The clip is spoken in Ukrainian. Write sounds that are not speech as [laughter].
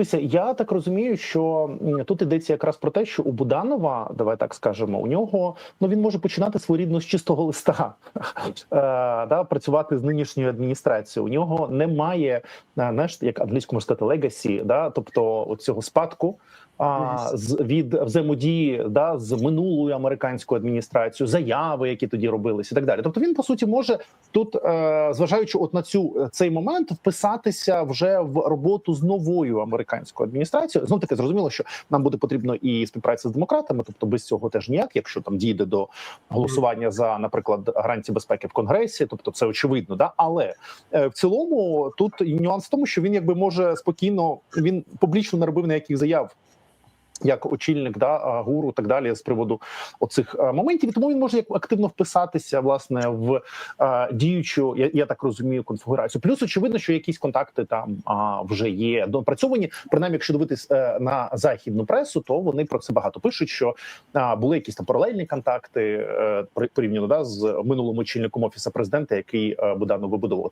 дивися, я так розумію, що тут йдеться якраз про те, що у Буданова, давай так скажемо, у нього ну він може починати своєрідно з чистого листа [laughs] е, да, працювати з нинішньою адміністрацією. У нього немає е, знаєш, як англійською можна сказати, легасі, да, тобто цього спадку. А з від взаємодії да з минулою американською адміністрацією, заяви, які тоді робились, і так далі. Тобто він по суті може тут, е, зважаючи от на цю цей момент, вписатися вже в роботу з новою американською адміністрацією. Знов таки зрозуміло, що нам буде потрібно і співпраця з демократами, тобто без цього теж ніяк, якщо там дійде до голосування за, наприклад, гарантії безпеки в конгресі, тобто це очевидно, да але е, в цілому тут нюанс в тому, що він якби може спокійно він публічно не робив ніяких заяв. Як очільник да гуру, так далі, з приводу оцих моментів, І тому він може як активно вписатися власне в а, діючу, я, я так розумію, конфігурацію. Плюс очевидно, що якісь контакти там а, вже є допрацьовані. Принаймні, якщо дивитись е, на західну пресу, то вони про це багато пишуть. Що а, були якісь там паралельні контакти е, при- порівняно да з минулим очільником офісу президента, який е, Буданов вибудовував.